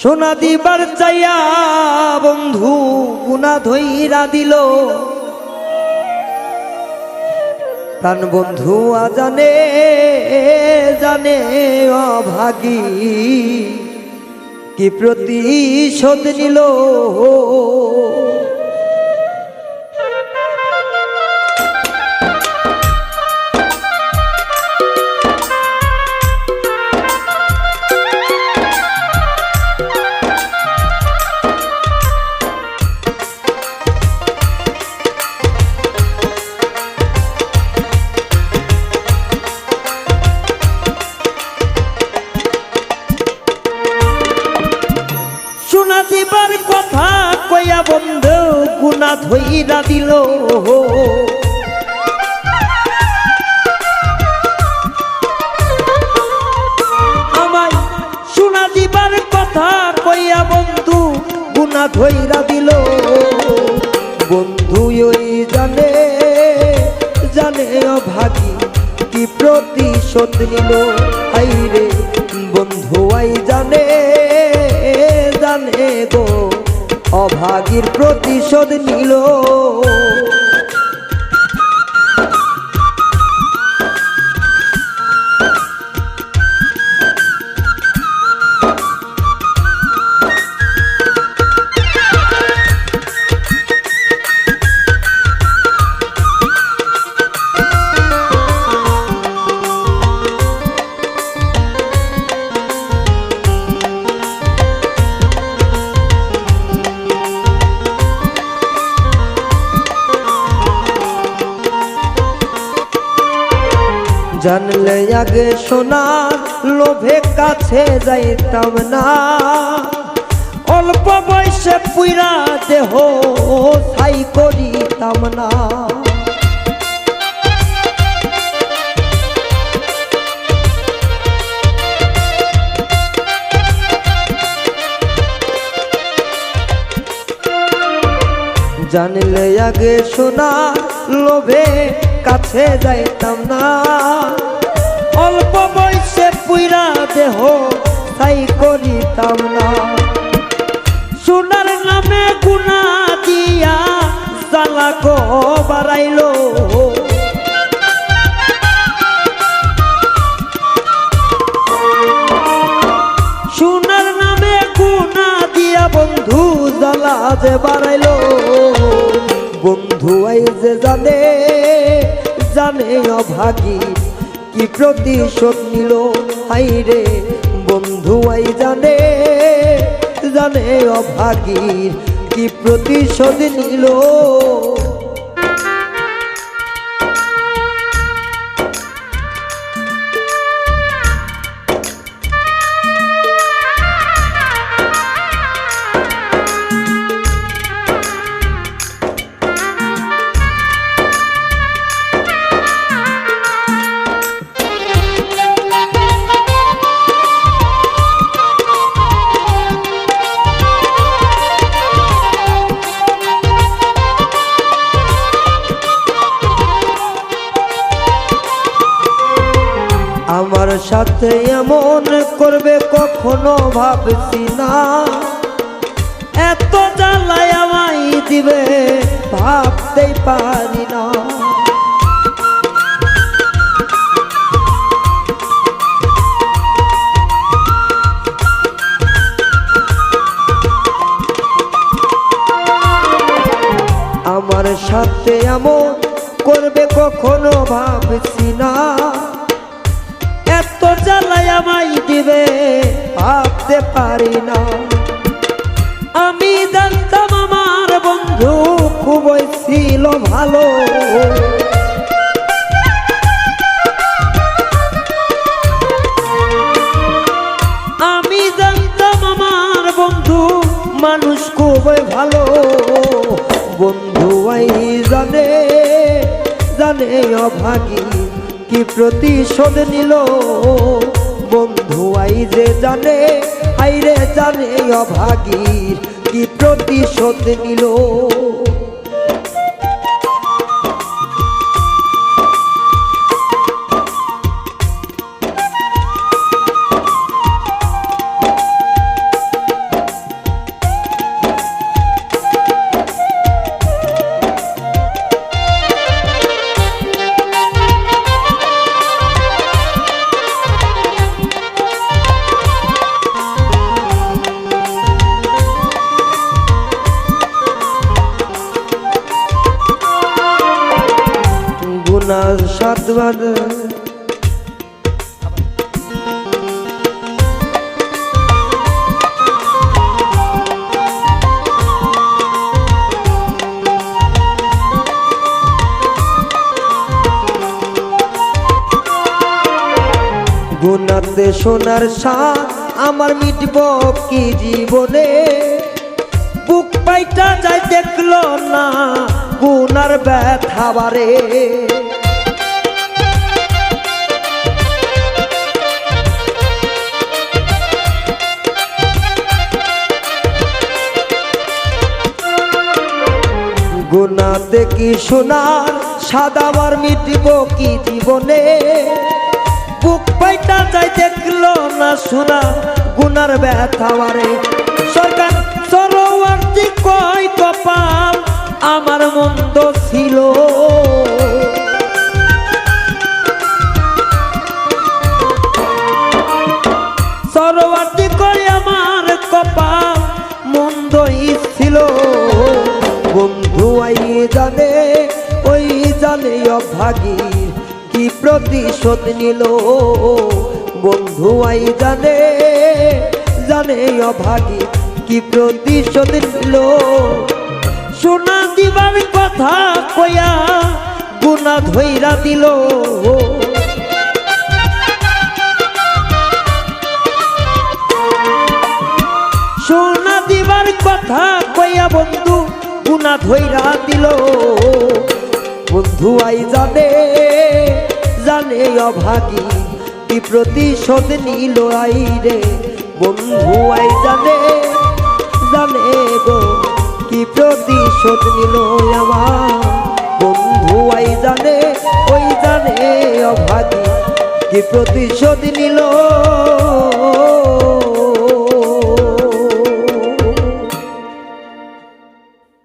সোনা দিবার চাইয়া বন্ধু গুণা ধইরা দিল। প্রাণ বন্ধু আজানে, জানে অভাগী। কি প্রতিশোধ নিল? দিবার কথা কইয়া বন্ধু গুনা ধইরা দিল। আমায় সোনা দিবার কথা বন্ধু গুনা ধইরা দিল। বন্ধু, ওই জানে জানে অভাগী কি প্রতিশোধ নিল। হাইরে বন্ধু আই জানে গো অভাগীর প্রতিশোধ নিল। জানলে আগে সোনার লোভে কাছে যাইতাম না। অল্প বয়সে পুইরা দেহ ছাই করিতাম না। জানলে আগে সোনা লোভে কাছে যাইতাম না। অল্প বয়সে পুইরা দেহ তাই করিতাম না। সোনার নামে গুনা দিয়া গো বাড়াইলো। সোনার নামে গুনা দিয়া বন্ধু জ্বালা যে বাড়াইলো। বন্ধু আই যে জানে জানে অভাগী কি প্রতিশোধ নিল? হাইরে বন্ধু আই জানে জানে অভাগীর কি প্রতিশোধ নিল? আমার সাথে এমন করবে কখনো ভাবছি না। এত জ্বালায় আমায় দিবে ভাবতেই পারি না। আমার সাথে এমন ভাবতে পারি না। আমি জানতাম আমার বন্ধু খুবই ছিল ভালো। আমি জানতাম আমার বন্ধু মানুষ খুবই ভালো। বন্ধু আই জানে জানে অভাগী কি প্রতিশোধ নিল। বন্ধু আই যে জানে জানে অভাগীর কি প্রতিশোধ নিল? গুনার সাতবার গুনাতে সোনার সাত আমার মিটব কি জীবনে? বুক পাইটা যায় দেখল না, গুনার ব্যথা বারে। গুনাতে কি সোনার? সাদাবার মিটিব কি জীবনে? বুক পাইটা যাই দেখল না শোনা গুনার ব্যথা মারে সরকার সরোয়ার্থী কয় কপাল? আমার মন্দ ছিল। অভাগীর কি প্রতিশোধ নিল? বন্ধু আই জানে জানে অভাগী কি প্রতিশোধ নিল? সোনা দিবার কথা কয়া গুনা ধৈরা দিল। সোনা দিবার কথা কইয়া বন্ধু গুনা ধৈরা দিল। আই জানে জানে অভাগী, কি প্রতিশোধ নিল আই রে বন্ধু আই জানে জানে গো, কি প্রতিশোধ নিল আমার? বন্ধু আই জানে, ওই জানে অভাগী, কি প্রতিশোধ নিল